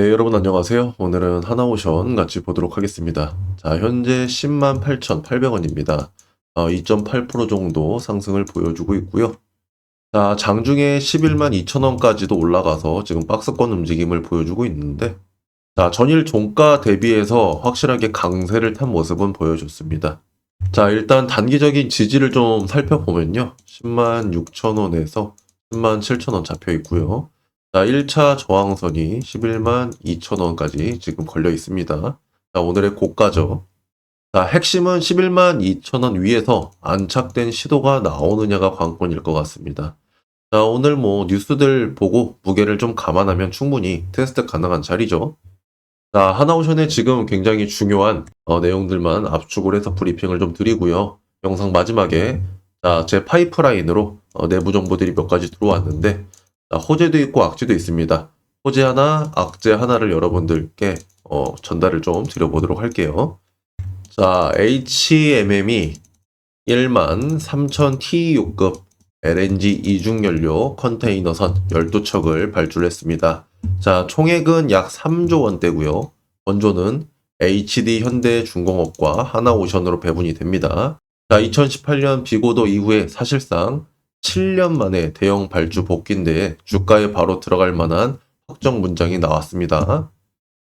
네, 여러분 안녕하세요. 오늘은 하나오션 같이 보도록 하겠습니다. 자, 현재 10만 8,800원입니다. 어, 2.8% 정도 상승을 보여주고 있고요. 자, 장중에 11만 2천원까지도 올라가서 지금 박스권 움직임을 보여주고 있는데, 자, 전일 종가 대비해서 확실하게 강세를 탄 모습은 보여줬습니다. 자, 일단 단기적인 지지를 좀 살펴보면요. 10만 6천원에서 10만 7천원 잡혀 있고요. 자, 1차 저항선이 11만 2천원까지 지금 걸려 있습니다. 자, 오늘의 고가죠. 자, 핵심은 11만 2천원 위에서 안착된 시도가 나오느냐가 관건일 것 같습니다. 자, 오늘 뭐 뉴스들 보고 무게를 좀 감안하면 충분히 테스트 가능한 자리죠. 자, 하나오션에 지금 굉장히 중요한 어, 내용들만 압축을 해서 브리핑을 좀 드리고요. 영상 마지막에 자, 제 파이프라인으로 어, 내부 정보들이 몇 가지 들어왔는데 자, 호재도 있고 악재도 있습니다. 호재 하나, 악재 하나를 여러분들께 어, 전달을 좀 드려보도록 할게요. 자, HMM이 1만 3000 TEU급 LNG 이중연료 컨테이너선 12척을 발주했습니다. 자, 총액은 약 3조 원대고요. 원조는 HD 현대중공업과 하나오션으로 배분이 됩니다. 자, 2018년 비고도 이후에 사실상 7년 만에 대형 발주 복귀인데 주가에 바로 들어갈 만한 확정 문장이 나왔습니다.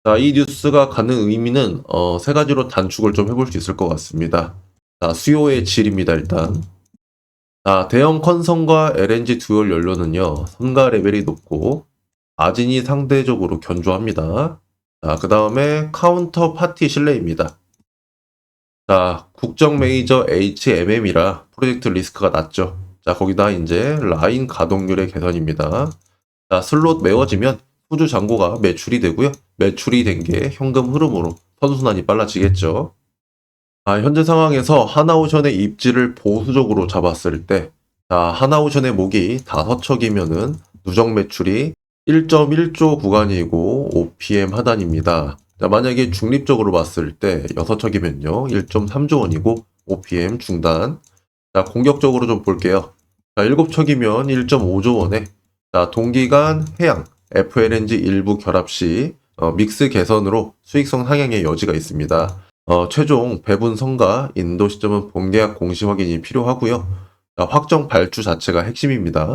자, 이 뉴스가 갖는 의미는 어, 세 가지로 단축을 좀 해볼 수 있을 것 같습니다. 자, 수요의 질입니다, 일단. 자, 대형 컨선과 LNG 듀얼 연료는요, 선가 레벨이 높고, 마진이 상대적으로 견조합니다. 자, 그 다음에 카운터 파티 신뢰입니다. 자, 국정 메이저 HMM이라 프로젝트 리스크가 낮죠. 자, 거기다 이제 라인 가동률의 개선입니다. 자, 슬롯 메워지면 후주 잔고가 매출이 되고요. 매출이 된 게 현금 흐름으로 선순환이 빨라지겠죠. 아, 현재 상황에서 하나오션의 입지를 보수적으로 잡았을 때, 자, 하나오션의 목이 5척이면은 누적 매출이 1.1조 구간이고 OPM 하단입니다. 자, 만약에 중립적으로 봤을 때 6척이면요. 1.3조 원이고 OPM 중단. 자, 공격적으로 좀 볼게요. 자, 7척이면 1.5조 원에 자, 동기간 해양 FLNG 일부 결합 시 어, 믹스 개선으로 수익성 상향의 여지가 있습니다. 어, 최종 배분 성과 인도 시점은 본계약 공시 확인이 필요하고요. 자, 확정 발주 자체가 핵심입니다.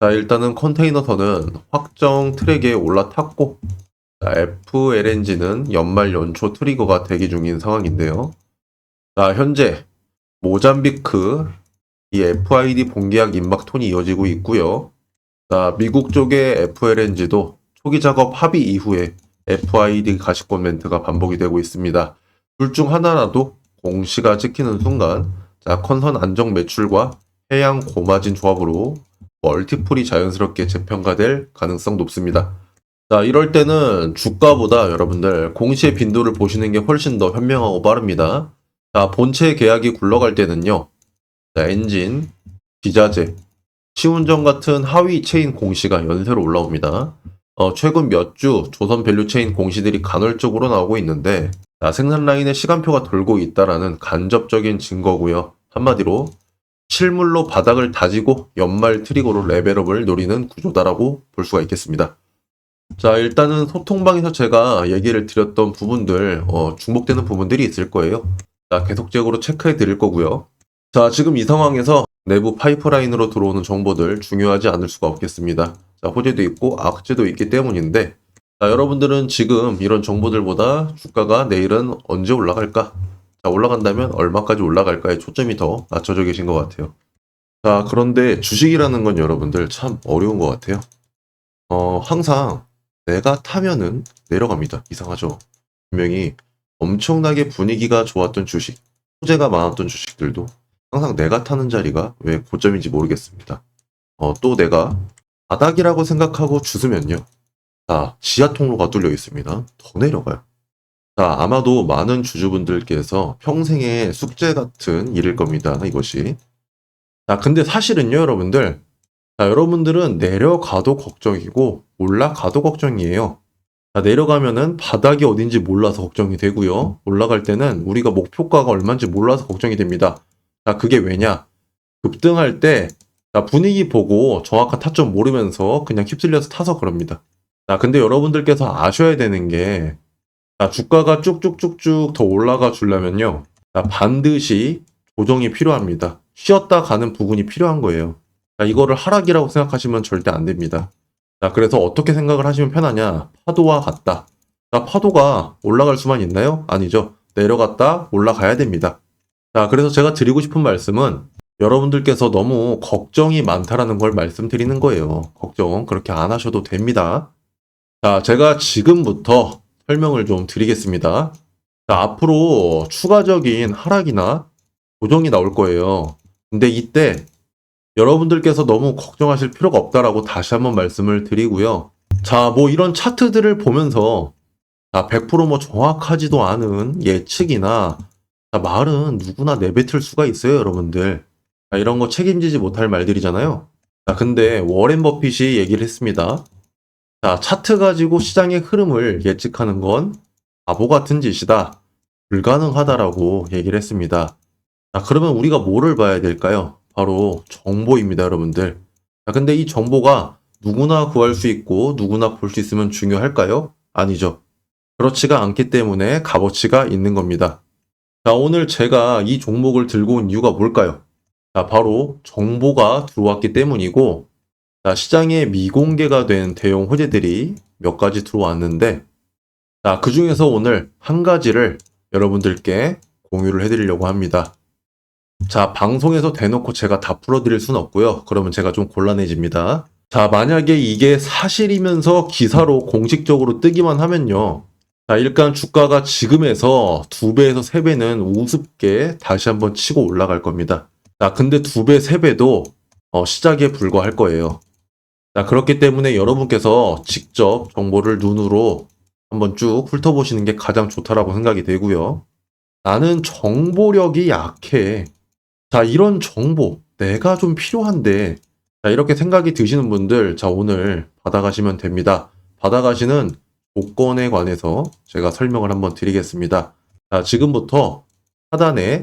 자, 일단은 컨테이너선은 확정 트랙에 올라탔고 자, FLNG는 연말 연초 트리거가 대기 중인 상황인데요. 자, 현재 모잠비크 이 FID 본계약 임박 톤이 이어지고 있고요. 자, 미국 쪽의 FLNG도 초기 작업 합의 이후에 FID 가시권 멘트가 반복이 되고 있습니다. 둘 중 하나라도 공시가 찍히는 순간 자, 컨선 안정 매출과 해양 고마진 조합으로 멀티플이 자연스럽게 재평가될 가능성 높습니다. 자, 이럴 때는 주가보다 여러분들 공시의 빈도를 보시는 게 훨씬 더 현명하고 빠릅니다. 자, 본체 계약이 굴러갈 때는요. 자, 엔진, 기자재, 시운전 같은 하위 체인 공시가 연쇄로 올라옵니다. 어, 최근 몇 주 조선 밸류 체인 공시들이 간헐적으로 나오고 있는데 자, 생산 라인에 시간표가 돌고 있다라는 간접적인 증거고요. 한마디로 실물로 바닥을 다지고 연말 트리거로 레벨업을 노리는 구조다라고 볼 수가 있겠습니다. 자, 일단은 소통방에서 제가 얘기를 드렸던 부분들, 어, 중복되는 부분들이 있을 거예요. 자, 계속적으로 체크해 드릴 거고요. 자, 지금 이 상황에서 내부 파이프라인으로 들어오는 정보들 중요하지 않을 수가 없겠습니다. 자, 호재도 있고 악재도 있기 때문인데, 자, 여러분들은 지금 이런 정보들보다 주가가 내일은 언제 올라갈까? 자, 올라간다면 얼마까지 올라갈까에 초점이 더 맞춰져 계신 것 같아요. 자, 그런데 주식이라는 건 여러분들 참 어려운 것 같아요. 어, 항상 내가 타면은 내려갑니다. 이상하죠? 분명히 엄청나게 분위기가 좋았던 주식, 호재가 많았던 주식들도 항상 내가 타는 자리가 왜 고점인지 모르겠습니다. 어, 또 내가 바닥이라고 생각하고 주스면요. 자, 지하 통로가 뚫려 있습니다. 더 내려가요. 자, 아마도 많은 주주분들께서 평생의 숙제 같은 일일 겁니다. 이것이. 자, 근데 사실은요, 여러분들. 자, 여러분들은 내려가도 걱정이고, 올라가도 걱정이에요. 자, 내려가면은 바닥이 어딘지 몰라서 걱정이 되고요. 올라갈 때는 우리가 목표가가 얼마인지 몰라서 걱정이 됩니다. 자, 그게 왜냐? 급등할 때, 자, 분위기 보고 정확한 타점 모르면서 그냥 휩쓸려서 타서 그럽니다. 자, 근데 여러분들께서 아셔야 되는 게, 자, 주가가 쭉쭉쭉쭉 더 올라가 주려면요. 자, 반드시 조정이 필요합니다. 쉬었다 가는 부분이 필요한 거예요. 자, 이거를 하락이라고 생각하시면 절대 안 됩니다. 자, 그래서 어떻게 생각을 하시면 편하냐? 파도와 같다. 자, 파도가 올라갈 수만 있나요? 아니죠. 내려갔다 올라가야 됩니다. 자, 그래서 제가 드리고 싶은 말씀은 여러분들께서 너무 걱정이 많다라는 걸 말씀드리는 거예요. 걱정 그렇게 안 하셔도 됩니다. 자, 제가 지금부터 설명을 좀 드리겠습니다. 자, 앞으로 추가적인 하락이나 조정이 나올 거예요. 근데 이때 여러분들께서 너무 걱정하실 필요가 없다라고 다시 한번 말씀을 드리고요. 자, 뭐 이런 차트들을 보면서 자, 100%뭐 정확하지도 않은 예측이나 자, 말은 누구나 내뱉을 수가 있어요, 여러분들. 자, 이런 거 책임지지 못할 말들이잖아요. 자, 근데 워렌 버핏이 얘기를 했습니다. 자, 차트 가지고 시장의 흐름을 예측하는 건 바보 같은 짓이다. 불가능하다라고 얘기를 했습니다. 자, 그러면 우리가 뭐를 봐야 될까요? 바로 정보입니다, 여러분들. 자, 근데 이 정보가 누구나 구할 수 있고 누구나 볼 수 있으면 중요할까요? 아니죠. 그렇지가 않기 때문에 값어치가 있는 겁니다. 자, 오늘 제가 이 종목을 들고 온 이유가 뭘까요? 자, 바로 정보가 들어왔기 때문이고, 자, 시장에 미공개가 된 대형 호재들이 몇 가지 들어왔는데, 자, 그 중에서 오늘 한 가지를 여러분들께 공유를 해드리려고 합니다. 자, 방송에서 대놓고 제가 다 풀어드릴 순 없고요. 그러면 제가 좀 곤란해집니다. 자, 만약에 이게 사실이면서 기사로 공식적으로 뜨기만 하면요. 자, 일단 주가가 지금에서 두 배에서 세 배는 우습게 다시 한번 치고 올라갈 겁니다. 자, 근데 두 배, 세 배도 어, 시작에 불과할 거예요. 자, 그렇기 때문에 여러분께서 직접 정보를 눈으로 한번 쭉 훑어보시는 게 가장 좋다라고 생각이 되고요. 나는 정보력이 약해. 자, 이런 정보 내가 좀 필요한데 자, 이렇게 생각이 드시는 분들 자, 오늘 받아가시면 됩니다. 받아가시는 조건에 관해서 제가 설명을 한번 드리겠습니다. 자, 지금부터 하단에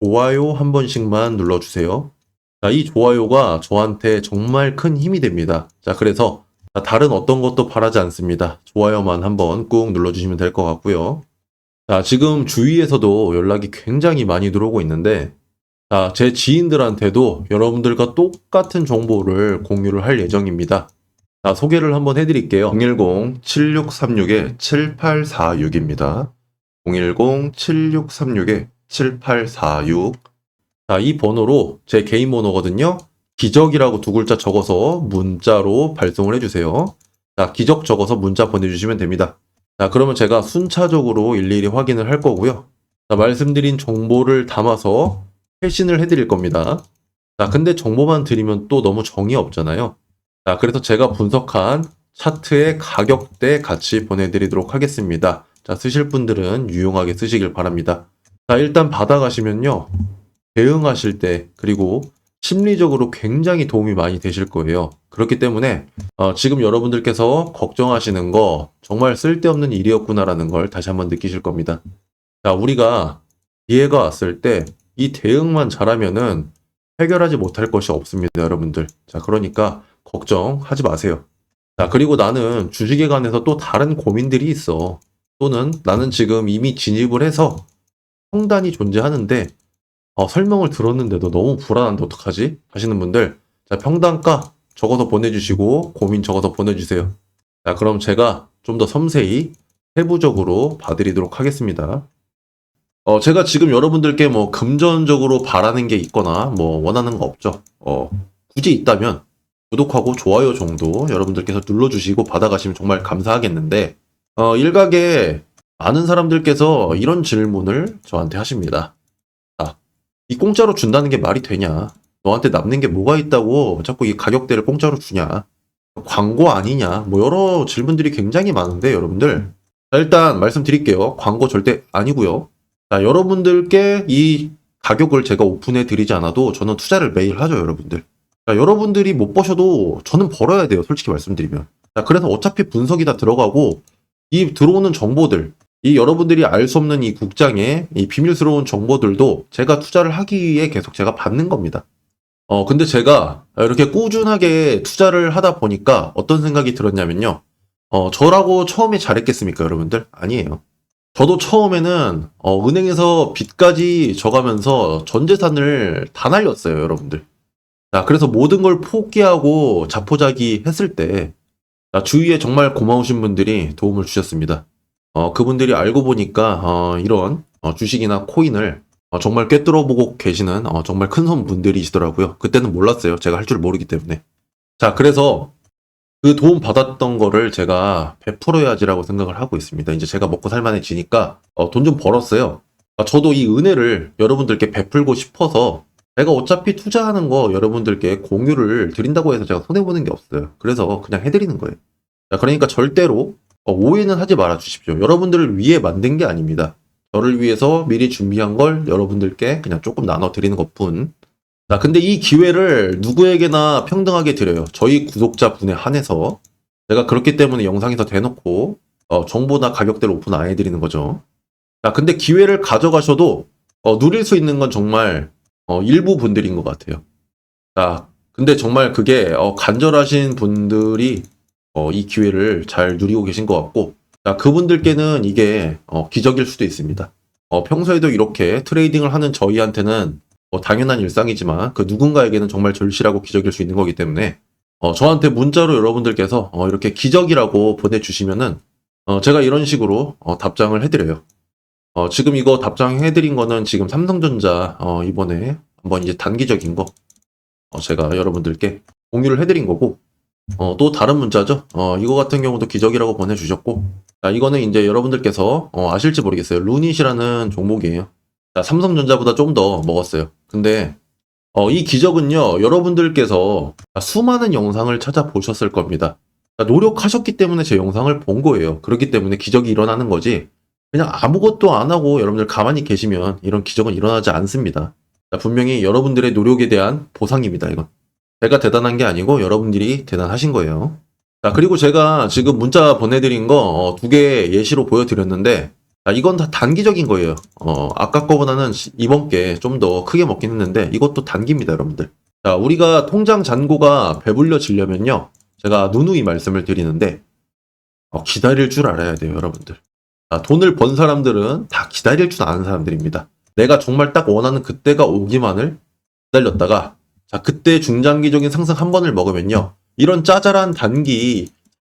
좋아요 한 번씩만 눌러주세요. 자, 이 좋아요가 저한테 정말 큰 힘이 됩니다. 자, 그래서 자, 다른 어떤 것도 바라지 않습니다. 좋아요만 한번 꾹 눌러주시면 될 것 같고요. 자, 지금 주위에서도 연락이 굉장히 많이 들어오고 있는데, 자, 제 지인들한테도 여러분들과 똑같은 정보를 공유를 할 예정입니다. 자, 소개를 한번 해드릴게요. 010-7636-7846입니다. 010-7636-7846. 자, 이 번호로 제 개인 번호거든요. 기적이라고 두 글자 적어서 문자로 발송을 해주세요. 자, 기적 적어서 문자 보내주시면 됩니다. 자, 그러면 제가 순차적으로 일일이 확인을 할 거고요. 자, 말씀드린 정보를 담아서 회신을 해드릴 겁니다. 자, 근데 정보만 드리면 또 너무 정이 없잖아요. 자, 그래서 제가 분석한 차트의 가격대 같이 보내드리도록 하겠습니다. 자, 쓰실 분들은 유용하게 쓰시길 바랍니다. 자, 일단 받아가시면요. 대응하실 때, 그리고 심리적으로 굉장히 도움이 많이 되실 거예요. 그렇기 때문에, 어, 지금 여러분들께서 걱정하시는 거 정말 쓸데없는 일이었구나라는 걸 다시 한번 느끼실 겁니다. 자, 우리가 기회가 왔을 때 이 대응만 잘하면은 해결하지 못할 것이 없습니다, 여러분들. 자, 그러니까 걱정하지 마세요. 자, 그리고 나는 주식에 관해서 또 다른 고민들이 있어. 또는 나는 지금 이미 진입을 해서 성단이 존재하는데 어, 설명을 들었는데도 너무 불안한데 어떡하지? 하시는 분들 자, 평단가 적어서 보내주시고 고민 적어서 보내주세요. 자, 그럼 제가 좀 더 섬세히 세부적으로 봐드리도록 하겠습니다. 어, 제가 지금 여러분들께 뭐 금전적으로 바라는 게 있거나 뭐 원하는 거 없죠. 어, 굳이 있다면 구독하고 좋아요 정도 여러분들께서 눌러주시고 받아가시면 정말 감사하겠는데, 어, 일각에 많은 사람들께서 이런 질문을 저한테 하십니다. 아, 이 공짜로 준다는 게 말이 되냐? 너한테 남는 게 뭐가 있다고 자꾸 이 가격대를 공짜로 주냐? 광고 아니냐? 뭐 여러 질문들이 굉장히 많은데 여러분들. 자, 일단 말씀드릴게요. 광고 절대 아니고요. 자, 여러분들께 이 가격을 제가 오픈해 드리지 않아도 저는 투자를 매일 하죠, 여러분들. 자, 여러분들이 못 버셔도 저는 벌어야 돼요, 솔직히 말씀드리면. 자, 그래서 어차피 분석이 다 들어가고 이 들어오는 정보들, 이 여러분들이 알 수 없는 이 국장의 이 비밀스러운 정보들도 제가 투자를 하기 위해 계속 제가 받는 겁니다. 어, 근데 제가 이렇게 꾸준하게 투자를 하다 보니까 어떤 생각이 들었냐면요. 어, 저라고 처음에 잘했겠습니까, 여러분들? 아니에요. 저도 처음에는 어, 은행에서 빚까지 져가면서 전 재산을 다 날렸어요, 여러분들. 자, 그래서 모든 걸 포기하고 자포자기 했을 때 자, 주위에 정말 고마우신 분들이 도움을 주셨습니다. 어, 그분들이 알고 보니까 어, 이런 어, 주식이나 코인을 어, 정말 꿰뚫어 보고 계시는 어, 정말 큰 손 분들이시더라고요. 그때는 몰랐어요. 제가 할 줄 모르기 때문에. 자, 그래서 그 도움 받았던 거를 제가 베풀어야지라고 생각을 하고 있습니다. 이제 제가 먹고 살만해지니까 어, 돈좀 벌었어요. 아, 저도 이 은혜를 여러분들께 베풀고 싶어서 제가 어차피 투자하는 거 여러분들께 공유를 드린다고 해서 제가 손해보는 게 없어요. 그래서 그냥 해드리는 거예요. 자, 그러니까 절대로 어, 오해는 하지 말아 주십시오. 여러분들을 위해 만든 게 아닙니다. 저를 위해서 미리 준비한 걸 여러분들께 그냥 조금 나눠 드리는 것 뿐. 자, 근데 이 기회를 누구에게나 평등하게 드려요. 저희 구독자 분에 한해서. 제가 그렇기 때문에 영상에서 대놓고, 어, 정보나 가격대를 오픈 안 해드리는 거죠. 자, 근데 기회를 가져가셔도, 어, 누릴 수 있는 건 정말, 어, 일부 분들인 것 같아요. 자, 근데 정말 그게, 어, 간절하신 분들이, 어, 이 기회를 잘 누리고 계신 것 같고, 자, 그분들께는 이게, 어, 기적일 수도 있습니다. 어, 평소에도 이렇게 트레이딩을 하는 저희한테는 뭐 당연한 일상이지만 그 누군가에게는 정말 절실하고 기적일 수 있는 거기 때문에 어, 저한테 문자로 여러분들께서 어, 이렇게 기적이라고 보내주시면은 어, 제가 이런 식으로 어, 답장을 해드려요. 어, 지금 이거 답장해드린 거는 지금 삼성전자 어, 이번에 한번 이제 단기적인 거 어, 제가 여러분들께 공유를 해드린 거고 어, 또 다른 문자죠. 어, 이거 같은 경우도 기적이라고 보내주셨고 자, 이거는 이제 여러분들께서 어, 아실지 모르겠어요. 루닛이라는 종목이에요. 자, 삼성전자보다 좀 더 먹었어요. 근데 어, 이 기적은요, 여러분들께서 수많은 영상을 찾아보셨을 겁니다. 자, 노력하셨기 때문에 제 영상을 본 거예요. 그렇기 때문에 기적이 일어나는 거지. 그냥 아무것도 안 하고 여러분들 가만히 계시면 이런 기적은 일어나지 않습니다. 자, 분명히 여러분들의 노력에 대한 보상입니다, 이건. 제가 대단한 게 아니고 여러분들이 대단하신 거예요. 자, 그리고 제가 지금 문자 보내드린 거 두 개 예시로 보여드렸는데, 아, 이건 다 단기적인 거예요. 어, 아까 거보다는 시- 이번 게 좀 더 크게 먹긴 했는데 이것도 단기입니다, 여러분들. 자, 우리가 통장 잔고가 배불려지려면요. 제가 누누이 말씀을 드리는데 어, 기다릴 줄 알아야 돼요, 여러분들. 자, 돈을 번 사람들은 다 기다릴 줄 아는 사람들입니다. 내가 정말 딱 원하는 그때가 오기만을 기다렸다가 자, 그때 중장기적인 상승 한 번을 먹으면요. 이런 짜잘한 단기